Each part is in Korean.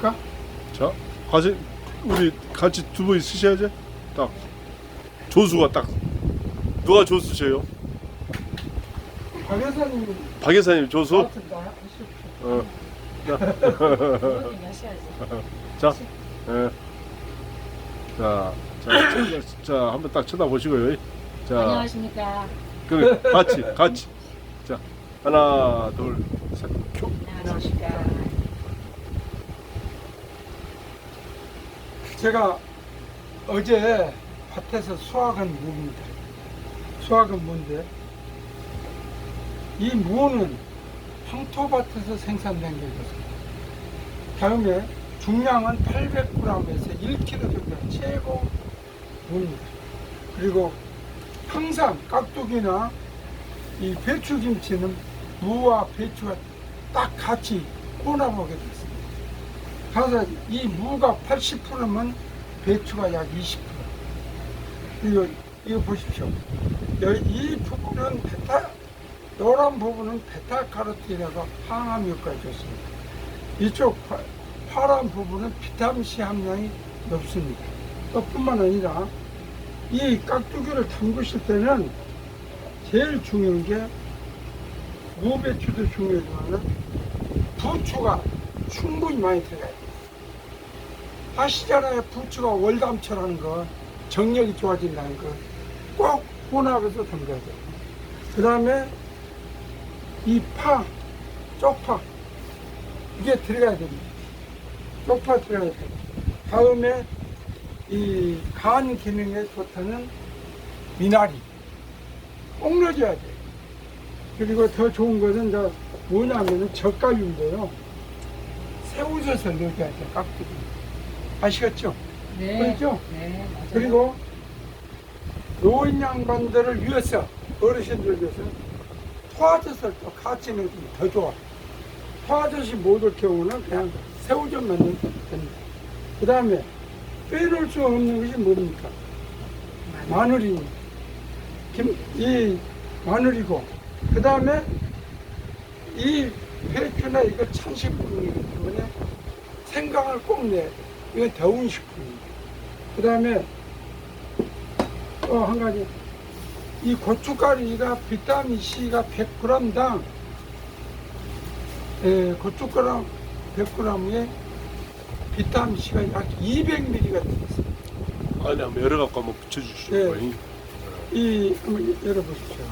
자, 같이 우리 같이 두 분 쓰셔야지. 딱 조수가 딱 누가 조수세요? 박 여사님 박 여사님 조수. 하십시오. 어. 하셔야지. 자, 예. 자, 자, 자, 자, 한번 딱 쳐다보시고요. 자, 안녕하십니까. 그 같이, 같이. 자, 하나, 둘, 셋, 큐. 안녕하십니까. 제가 어제 밭에서 수확한 무입니다. 수확은 뭔데? 이 무는 황토밭에서 생산된 게 있습니다. 다음에 중량은 800g에서 1kg 정도 최고 무입니다. 그리고 항상 깍두기나 이 배추김치는 무와 배추가 딱 같이 혼합하게 됐습니다. 그래서 이 무가 80%면 배추가 약 20%. 이거, 이거 보십시오. 여- 이 부분은 베타, 노란 부분은 베타카로틴이라고 항암 효과가 좋습니다. 이쪽 파, 파란 부분은 비타민C 함량이 높습니다. 또 뿐만 아니라 이 깍두기를 담그실 때는 제일 중요한 게 무배추도 중요하지만 부추가 충분히 많이 들어가야 돼요. 아시잖아요. 부추가 월담철하는 거, 정력이 좋아진다는 거. 꼭 혼합해서 담가야 돼요. 그 다음에 이 파, 쪽파. 이게 들어가야 됩니다. 쪽파 들어가야 돼요. 다음에 이 간 기능에 좋다는 미나리. 꼭 넣어줘야 돼요. 그리고 더 좋은 것은 이제 뭐냐면은 젓갈류인데요. 새우젓을 넣어줘야 돼요, 깍두기. 아시겠죠? 네. 그렇죠? 네, 맞아요. 그리고 노인 양반들을 위해서, 어르신들을 위해서 토화젓을 또 같이 넣으면 더 좋아. 토화젓이 못올 경우는 그냥 새우젓만 넣으면 됩니다. 그 다음에 빼놓을 수 없는 것이 뭡니까? 마늘입니다. 김, 이 마늘이고, 그 다음에 이 배추나 이거 찬식품이기 때문에 생강을 꼭 내야 돼. 이건 더운 식품입니다. 그 다음에 또 한 가지. 이 고춧가루가 비타민 C가 100g당 에, 고춧가루 100g에 비타민 C가 약 200mg가 들어있습니다. 안에 한번 열어갖고 한번 붙여주시고. 네. 이 한번 열어보십시오.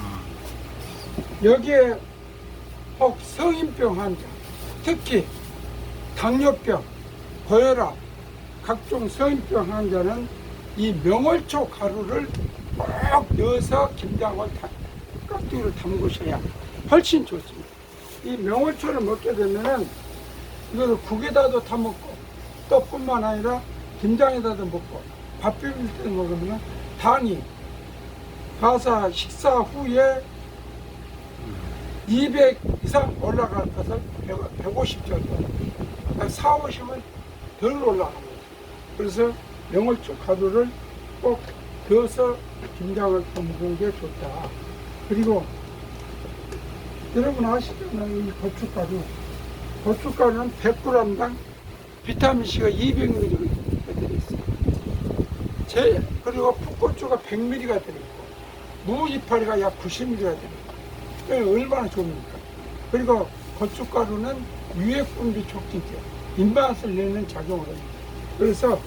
여기에 혹 성인병 환자, 특히 당뇨병, 고혈압, 각종 성인병 환자는 이 명월초 가루를 꼭 넣어서 김장을 다- 깍두기를 담그셔야 훨씬 좋습니다. 이 명월초를 먹게 되면은 이거를 국에다도 다 먹고 또 뿐만 아니라 김장에다도 먹고 밥 비빌 때 먹으면 당이 가사 식사 후에 200 이상 올라갈 것을 150 정도. 그러니까 4, 50은 덜 올라갑니다. 그래서 명월초 가루를 꼭 넣어서 김장을 담그는 게 좋다. 그리고 여러분 아시잖아요. 이 고춧가루. 고춧가루는 100g당 비타민C가 200mg가 들어있어요. 제, 그리고 풋고추가 100mg가 들어있고, 무 이파리가 약 90mg가 들어있고, 그게 얼마나 좋습니까? 그리고 고춧가루는 유해분비 촉진제, 입맛을 내는 작용을 합니다. 그래서